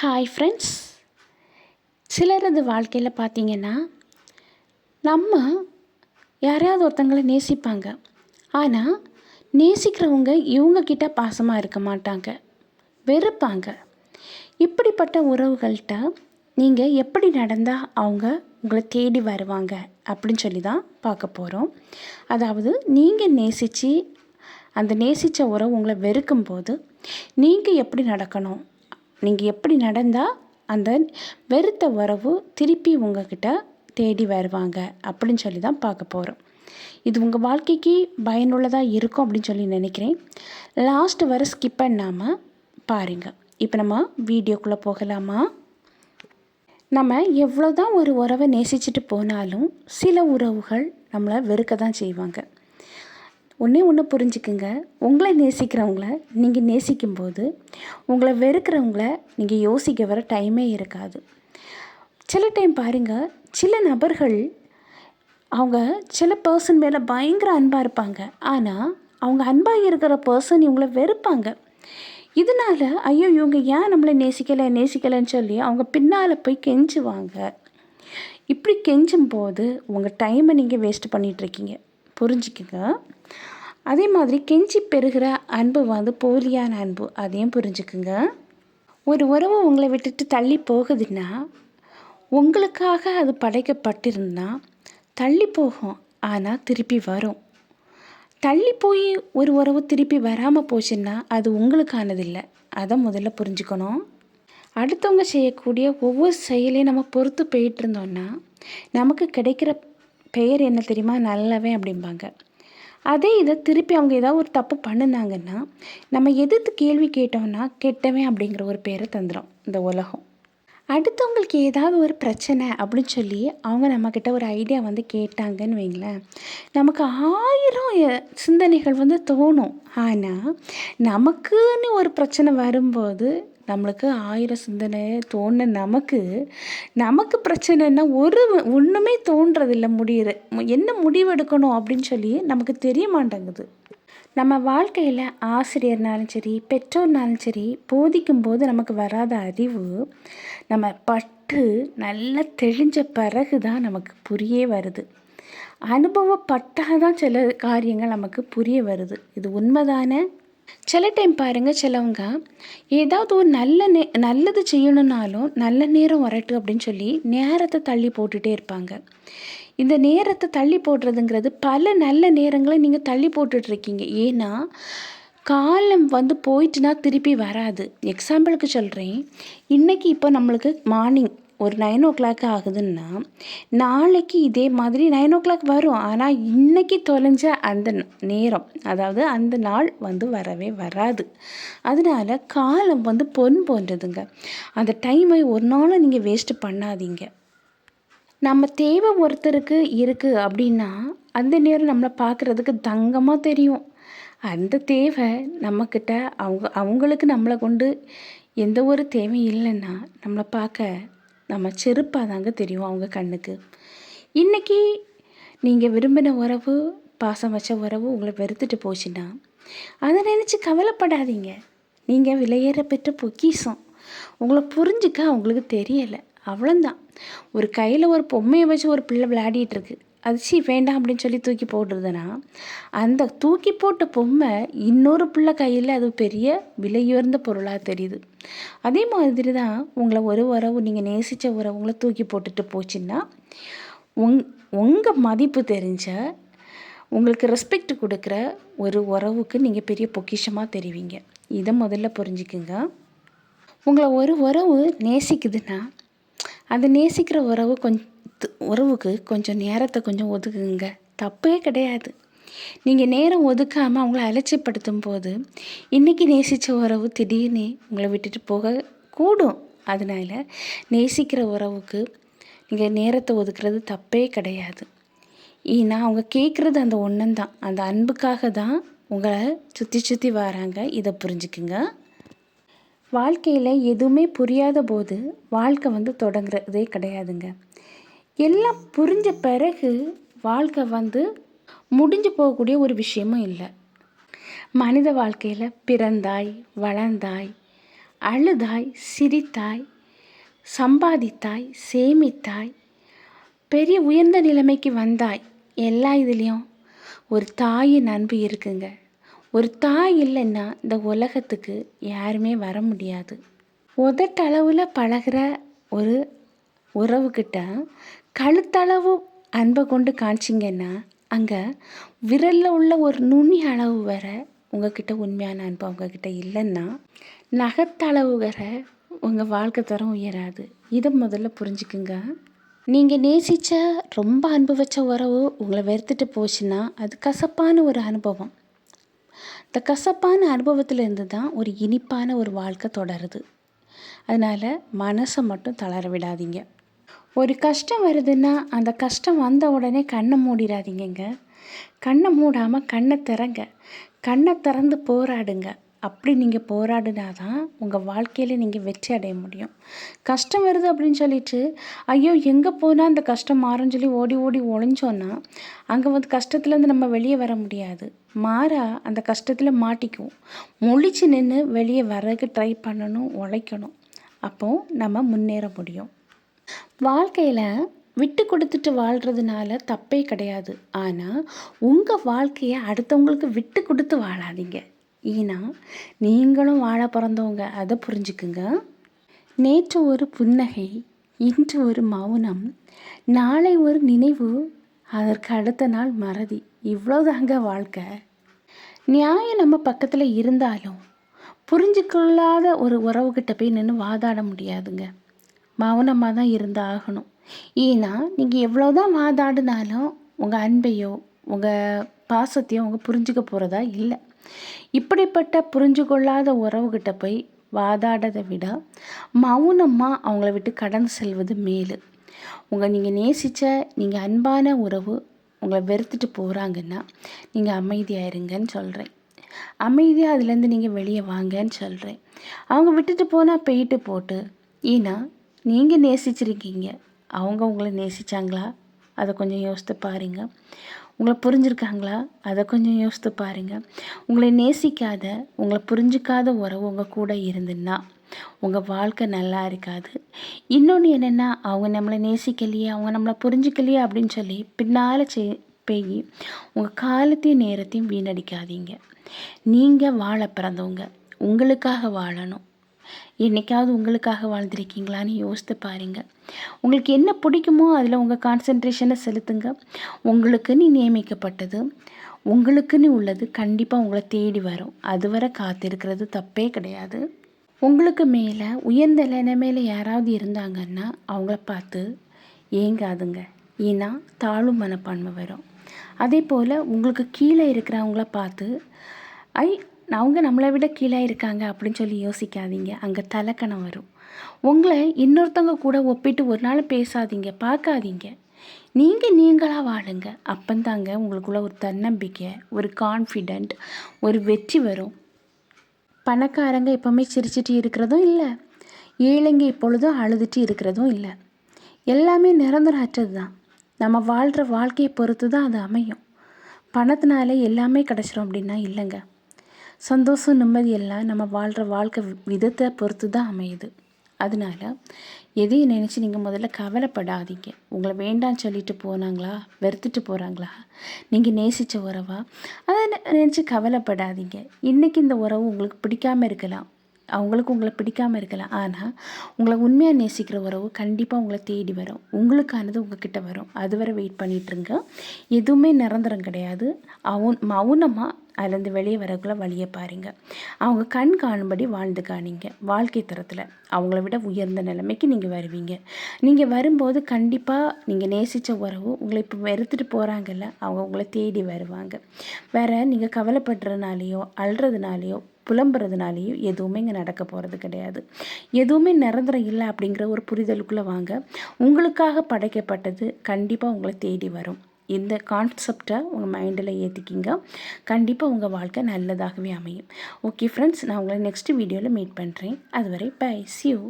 Hi friends சிலரது வாழ்க்கையில் பார்த்தீங்கன்னா நம்ம யாரையாவது ஒருத்தங்களை நேசிப்பாங்க. ஆனால் நேசிக்கிறவங்க இவங்கக்கிட்ட பாசமாக இருக்க மாட்டாங்க. வெறுப்பாங்க. இப்படிப்பட்ட உறவுகள்கிட்ட நீங்கள் எப்படி நடந்தால் அவங்க உங்களை தேடி வருவாங்க அப்படின்னு சொல்லி தான் பார்க்க போகிறோம் அதாவது நீங்கள் நேசித்து அந்த நேசித்த உறவு உங்களை வெறுக்கும்போது நீங்கள் எப்படி நடக்கணும்? நீங்கள் எப்படி நடந்தால் அந்த வெறுத்த உறவு திருப்பி உங்ககிட்ட தேடி வருவாங்க அப்படின்னு சொல்லி தான் பார்க்க போகிறோம் இது உங்கள் வாழ்க்கைக்கு பயனுள்ளதாக இருக்கும் அப்படின்னு சொல்லி நினைக்கிறேன். லாஸ்ட் வர ஸ்கிப் பண்ணாமல் பாருங்கள் இப்போ நம்ம வீடியோக்குள்ளே போகலாமா? நம்ம எவ்வளோ தான் ஒரு உறவை நேசிச்சுட்டு போனாலும் சில உறவுகள் நம்மளை வெறுக்க தான் செய்வாங்க. ஒன்றே ஒன்று புரிஞ்சுக்குங்க. உங்களை நேசிக்கிறவங்கள நீங்கள் நேசிக்கும்போது உங்களை வெறுக்கிறவங்கள நீங்கள் யோசிக்க வர டைமே இருக்காது. சில டைம் பாருங்கள் சில நபர்கள் அவங்க சில பர்சன் மேலே பயங்கர அன்பாக இருப்பாங்க. ஆனால் அவங்க அன்பாக இருக்கிற பர்சன் இவங்கள வெறுப்பாங்க. இதனால் ஐயோ இவங்க ஏன் நம்மளை நேசிக்கலை நேசிக்கலைன்னு சொல்லி அவங்க பின்னால் போய் கெஞ்சுவாங்க. இப்படி கெஞ்சும் போது உங்கள் டைமை நீங்கள் வேஸ்ட் பண்ணிகிட்ருக்கீங்க புரிஞ்சுக்குங்க. அதே மாதிரி கெஞ்சி பெறுகிற அன்பு வந்து போலியான அன்பு. அதையும் புரிஞ்சுக்குங்க. ஒரு உறவு உங்களை விட்டுட்டு தள்ளி போகுதுன்னா உங்களுக்காக அது படைக்கப்பட்டிருந்தா தள்ளி போகும் ஆனால் திருப்பி வரும். தள்ளி போய் ஒரு உறவு திருப்பி வராமல் போச்சுன்னா அது உங்களுக்கானதில்லை. அதை முதல்ல புரிஞ்சுக்கணும். அடுத்தவங்க செய்யக்கூடிய ஒவ்வொரு செயலையும் நம்ம பொறுத்து போயிட்டு இருந்தோம்னா நமக்கு கிடைக்கிற பெயர் என்ன தெரியுமா? நல்லவன் அப்படிம்பாங்க. அதே இதை திருப்பி அவங்க ஏதாவது ஒரு தப்பு பண்ணுனாங்கன்னா நம்ம எதிர்த்து கேள்வி கேட்டோம்னா கெட்டவன் அப்படிங்கிற ஒரு பேரை தந்துடும் இந்த உலகம். அடுத்தவங்களுக்கு ஏதாவது ஒரு பிரச்சனை அப்படின்னு சொல்லி அவங்க நம்மக்கிட்ட ஒரு ஐடியா வந்து கேட்டாங்கன்னு வைங்களேன் நமக்கு ஆயிரம் சிந்தனைகள் வந்து தோணும். ஆனால் நமக்குன்னு ஒரு பிரச்சனை வரும்போது நம்மளுக்கு ஆயிரம் சிந்தனை தோணு நமக்கு நமக்கு பிரச்சனைன்னா ஒரு ஒன்றுமே தோன்றதில்ல முடியுது என்ன முடிவெடுக்கணும் அப்படின்னு சொல்லி நமக்கு தெரிய மாட்டேங்குது. நம்ம வாழ்க்கையில் ஆசிரியர்னாலும் சரி பெற்றோர்னாலும் சரி போதிக்கும் போது நமக்கு வராத அறிவு நம்ம பட்டு நல்லா தெளிஞ்ச பிறகு தான் நமக்கு புரிய வருது. அனுபவப்பட்டால் தான் சில காரியங்கள் நமக்கு புரிய வருது. இது உண்மைதானே? சில டைம் பாருங்கள் சிலவங்க ஏதாவது ஒரு நல்ல நே நல்லது செய்யணுன்னாலும் நல்ல நேரம் வரட்டும் அப்படின்னு சொல்லி நேரத்தை தள்ளி போட்டுகிட்டே இருப்பாங்க. இந்த நேரத்தை தள்ளி போடுறதுங்கிறது பல நல்ல நேரங்களை நீங்கள் தள்ளி போட்டுட்ருக்கீங்க ஏன்னா காலம் வந்து போயிட்டுனா திருப்பி வராது. எக்ஸாம்பிளுக்கு சொல்கிறேன் இன்றைக்கி இப்போ நம்மளுக்கு மார்னிங் ஒரு நைன் ஓ கிளாக் ஆகுதுன்னா நாளைக்கு இதே மாதிரி நைன் ஓ கிளாக் வரும். ஆனால் இன்றைக்கி தொலைஞ்ச அந்த நேரம் அதாவது அந்த நாள் வந்து வரவே வராது. அதனால காலம் வந்து பொன் போன்றதுங்க. அந்த டைமை ஒரு நாளும் நீங்கள் வேஸ்ட் பண்ணாதீங்க. நம்ம தேவை ஒருத்தருக்கு இருக்குது அப்படின்னா அந்த நேரம் நம்மளை பார்க்குறதுக்கு தங்கமாக தெரியும். அந்த தேவை நம்மக்கிட்ட அவங்க அவங்களுக்கு நம்மளை கொண்டு எந்த ஒரு தேவையும் இல்லைன்னா நம்மளை பார்க்க நம்ம செருப்பாக தாங்க தெரியும் அவங்க கண்ணுக்கு. இன்றைக்கி நீங்கள் விரும்பின உறவு பாசம் வச்ச உறவு உங்களை வெறுத்துட்டு போச்சுன்னா அதை நினச்சி கவலைப்படாதீங்க. நீங்கள் விலையேற பெற்ற பொக்கிஷம். உங்களை புரிஞ்சுக்க அவங்களுக்கு தெரியலை. அவ்வளோந்தான் ஒரு கையில் ஒரு பொம்மையை வச்சு ஒரு பிள்ளை விளையாடிட்டுருக்கு அது சீ வேண்டாம் அப்படின்னு சொல்லி தூக்கி போட்டுருதுன்னா அந்த தூக்கி போட்ட பொம்மை இன்னொரு பிள்ளை கையில் அது பெரிய விலையுயர்ந்த பொருளாக தெரியுது. அதே மாதிரி தான் உங்களை ஒரு உறவு நீங்கள் நேசித்த உறவுங்களை தூக்கி போட்டுட்டு போச்சுன்னா உங் உங்கள் மதிப்பு தெரிஞ்ச உங்களுக்கு ரெஸ்பெக்ட் கொடுக்குற ஒரு உறவுக்கு நீங்கள் பெரிய பொக்கிஷமாக தெரிவிங்க. இதை முதல்ல புரிஞ்சுக்குங்க. உங்களை ஒரு உறவு நேசிக்குதுன்னா அந்த நேசிக்கிற உறவு கொஞ்சம் உறவுக்கு கொஞ்சம் நேரத்தை கொஞ்சம் ஒதுக்குங்க. தப்பே கிடையாது. நீங்கள் நேரம் ஒதுக்காமல் அவங்கள அலட்சியப்படுத்தும் போது இன்றைக்கி நேசித்த உறவு திடீர்னு உங்களை விட்டுட்டு போக கூடும். அதனால் நேசிக்கிற உறவுக்கு நீங்கள் நேரத்தை ஒதுக்குறது தப்பே கிடையாது. ஏன்னா அவங்க கேட்குறது அந்த ஒன்றந்தான் அந்த அன்புக்காக தான் உங்களை சுற்றி சுற்றி வராங்க. இதை புரிஞ்சுக்குங்க. வாழ்க்கையில் எதுவுமே புரியாத போது வாழ்க்கை வந்து தொடங்குறதே கிடையாதுங்க. எல்லாம் புரிஞ்ச பிறகு வாழ்க்கை வந்து முடிஞ்சு போகக்கூடிய ஒரு விஷயமும் இல்லை. மனித வாழ்க்கையில் பிறந்தாய் வளர்ந்தாய் அழுதாய் சிரித்தாய் சம்பாதித்தாய் சேமித்தாய் பெரிய உயர்ந்த நிலைமைக்கு வந்தாய். எல்லா இதுலேயும் ஒரு தாயின் அன்பு இருக்குங்க. ஒரு தாய் இல்லைன்னா இந்த உலகத்துக்கு யாருமே வர முடியாது. உதட்டளவில் பழகுற ஒரு உறவுக்கிட்ட கழுத்தளவு அன்பை கொண்டு காமிச்சிங்கன்னா அங்கே விரலில் உள்ள ஒரு நுனி அளவு வர உங்ககிட்ட உண்மையான அன்பு அவங்கக்கிட்ட இல்லைன்னா நகத்தளவு வர உங்கள் வாழ்க்கை தரம் உயராது. இதை முதல்ல புரிஞ்சுக்குங்க. நீங்கள் நேசித்த ரொம்ப அன்பு வச்ச உறவு உங்களை வெறுத்துட்டு போச்சுன்னா அது கசப்பான ஒரு அனுபவம். இந்த கசப்பான அனுபவத்திலேருந்து தான் ஒரு இனிப்பான ஒரு வாழ்க்கை தொடருது. அதனால் மனசை மட்டும் தளர விடாதீங்க. ஒரு கஷ்டம் வருதுன்னா அந்த கஷ்டம் வந்த உடனே கண்ணை மூடிடாதீங்கங்க. கண்ணை மூடாமல் கண்ணை திறங்க. கண்ணை திறந்து போராடுங்க. அப்படி நீங்கள் போராடினா தான் உங்கள் வாழ்க்கையில் நீங்கள் வெற்றி அடைய முடியும். கஷ்டம் வருது அப்படின்னு சொல்லிட்டு ஐயோ எங்கே போனால் அந்த கஷ்டம் மாறும்னு சொல்லி ஓடி ஓடி ஒழிஞ்சோன்னா அங்கே வந்து கஷ்டத்துலேருந்து நம்ம வெளியே வர முடியாது. மாறா அந்த கஷ்டத்தில் மாட்டிக்குவோம். முழிச்சு நின்று வெளியே வர்றதுக்கு ட்ரை பண்ணணும் உழைக்கணும். அப்போது நம்ம முன்னேற முடியும். வாழ்க்கையில் விட்டு கொடுத்துட்டு வாழ்கிறதுனால தப்பே கிடையாது. ஆனால் உங்கள் வாழ்க்கையை அடுத்தவங்களுக்கு விட்டு கொடுத்து வாழாதீங்க. ஏன்னா நீங்களும் வாழ பிறந்தவங்க. அதை புரிஞ்சுக்குங்க. நேற்று ஒரு புன்னகை இன்று ஒரு மௌனம் நாளை ஒரு நினைவு அதற்கு அடுத்த நாள் மறதி. இவ்வளோதாங்க வாழ்க்கை. நியாயம் நம்ம பக்கத்தில் இருந்தாலும் புரிஞ்சுக்கொள்ளாத ஒரு உறவுகிட்ட போய் நின்று வாதாட முடியாதுங்க. மௌனமாக தான் இருந்து ஆகணும் ஏன்னா நீங்கள் எவ்வளோ தான் வாதாடினாலும் உங்கள் அன்பையோ உங்கள் பாசத்தையோ அவங்க புரிஞ்சுக்க போகிறதா இல்லை. இப்படிப்பட்ட புரிஞ்சு கொள்ளாத உறவுகிட்ட போய் வாதாடதை விட மௌனமாக அவங்கள விட்டு கடந்து செல்வது மேலு. உங்கள் நீங்கள் நேசித்த நீங்கள் அன்பான உறவு உங்களை வெறுத்துட்டு போகிறாங்கன்னா நீங்கள் அமைதியாக இருங்கன்னு சொல்கிறேன் அமைதியாக அதுலேருந்து நீங்கள் வெளியே வாங்கன்னு சொல்கிறேன் அவங்க விட்டுட்டு போனால் போயிட்டு போட்டு ஏன்னா நீங்கள் நேசிச்சிருக்கீங்க. அவங்க உங்களை நேசித்தாங்களா அதை கொஞ்சம் யோசித்து பாருங்கள் உங்களை புரிஞ்சுருக்காங்களா? அதை கொஞ்சம் யோசித்து பாருங்கள் உங்களை நேசிக்காத உங்களை புரிஞ்சிக்காத உறவு உங்கள் கூட இருந்துன்னா உங்கள் வாழ்க்கை நல்லா இருக்காது. இன்னொன்று என்னென்னா அவங்க நம்மளை நேசிக்கலையே அவங்க நம்மளை புரிஞ்சிக்கலையே அப்படின்னு சொல்லி பின்னால் செய் போய் உங்கள் காலத்தையும் நேரத்தையும் வீணடிக்காதீங்க. நீங்கள் வாழ பிறந்தவங்க. உங்களுக்காக வாழணும். என்றைக்காவது உங்களுக்காக வாழ்ந்திருக்கீங்களான்னு யோசித்து பாருங்கள் உங்களுக்கு என்ன பிடிக்குமோ அதில் உங்கள் கான்சென்ட்ரேஷனை செலுத்துங்க. உங்களுக்குன்னு நியமிக்கப்பட்டது உங்களுக்குன்னு உள்ளது கண்டிப்பாக உங்களை தேடி வரும். அதுவரை காத்திருக்கிறது தப்பே கிடையாது. உங்களுக்கு மேலே உயர்ந்த நிலைமையில் யாராவது இருந்தாங்கன்னா அவங்கள பார்த்து ஏங்காதுங்க. ஏன்னா தாழ்வு மனப்பான்மை வரும். அதே போல் உங்களுக்கு கீழே இருக்கிறவங்கள பார்த்து ஐ அவங்க நம்மளை விட கீழே இருக்காங்க அப்படின்னு சொல்லி யோசிக்காதீங்க. அங்கே தலைக்கணம் வரும். உங்களை இன்னொருத்தவங்க கூட ஒப்பிட்டு ஒரு நாள் பேசாதீங்க. பார்க்காதீங்க. நீங்கள் நீங்களாக வாழுங்க. அப்பந்தாங்க உங்களுக்குள்ள ஒரு தன்னம்பிக்கை ஒரு கான்ஃபிடென்ட் ஒரு வெற்றி வரும். பணக்காரங்க எப்போவுமே சிரிச்சிட்டு இருக்கிறதும் இல்லை. ஏழைங்க இப்பொழுதும் அழுதுட்டு இருக்கிறதும் இல்லை. எல்லாமே நிரந்தரமற்றது தான். நம்ம வாழ்கிற வாழ்க்கையை பொறுத்து தான் அது அமையும். பணத்தினால எல்லாமே கிடச்சிரும் அப்படின்னா இல்லைங்க. சந்தோஷம் நிம்மதி எல்லாம் நம்ம வாழ்கிற வாழ்க்கை விதத்தை பொறுத்து தான் அமையுது. அதனால எதையும் நினச்சி நீங்கள் முதல்ல கவலைப்படாதீங்க. உங்களை வேண்டாம்னு சொல்லிட்டு போனாங்களா? வெறுத்துட்டு போகிறாங்களா நீங்கள் நேசித்த உறவா? அதை நினச்சி கவலைப்படாதீங்க. இன்றைக்கி இந்த உறவு உங்களுக்கு பிடிக்காமல் இருக்கலாம். அவங்களுக்கு உங்களை பிடிக்காமல் இருக்கலாம் ஆனால் உங்களை உண்மையாக நேசிக்கிற உறவு கண்டிப்பாக உங்களை தேடி வரும். உங்களுக்கானது உங்ககிட்ட வரும். அதுவரை வெயிட் பண்ணிகிட்ருங்க எதுவுமே நிரந்தரம் கிடையாது. அவன் மௌனமாக அதுலேருந்து வெளியே வரக்குள்ள வழியை பாருங்கள் அவங்க கண் காணும்படி வாழ்ந்து காணிங்க. வாழ்க்கை தரத்தில். அவங்கள விட உயர்ந்த நிலைமைக்கு நீங்கள் வருவீங்க. நீங்கள் வரும்போது கண்டிப்பாக நீங்கள் நேசித்த உறவு உங்களை இப்போ வெறுத்துட்டு போகிறாங்கல்ல அவங்க உங்களை தேடி வருவாங்க. வேறு நீங்கள் கவலைப்படுறதுனாலையோ அழுறதுனாலேயோ புலம்புறதுனாலேயும் எதுவுமே இங்கே நடக்க போகிறது கிடையாது. எதுவுமே நிரந்தரம் இல்லை அப்படிங்கிற ஒரு புரிதலுக்குள்ளே வாங்க. உங்களுக்காக படைக்கப்பட்டது கண்டிப்பாக உங்களை தேடி வரும். இந்த கான்செப்டை உங்கள் மைண்டில் ஏற்றிக்கிங்க கண்டிப்பாக உங்கள் வாழ்க்கை நல்லதாகவே அமையும். ஓகே ஃப்ரெண்ட்ஸ் நான் உங்களை நெக்ஸ்ட் வீடியோவில் மீட் பண்ணுறேன் அதுவரை பை சியூ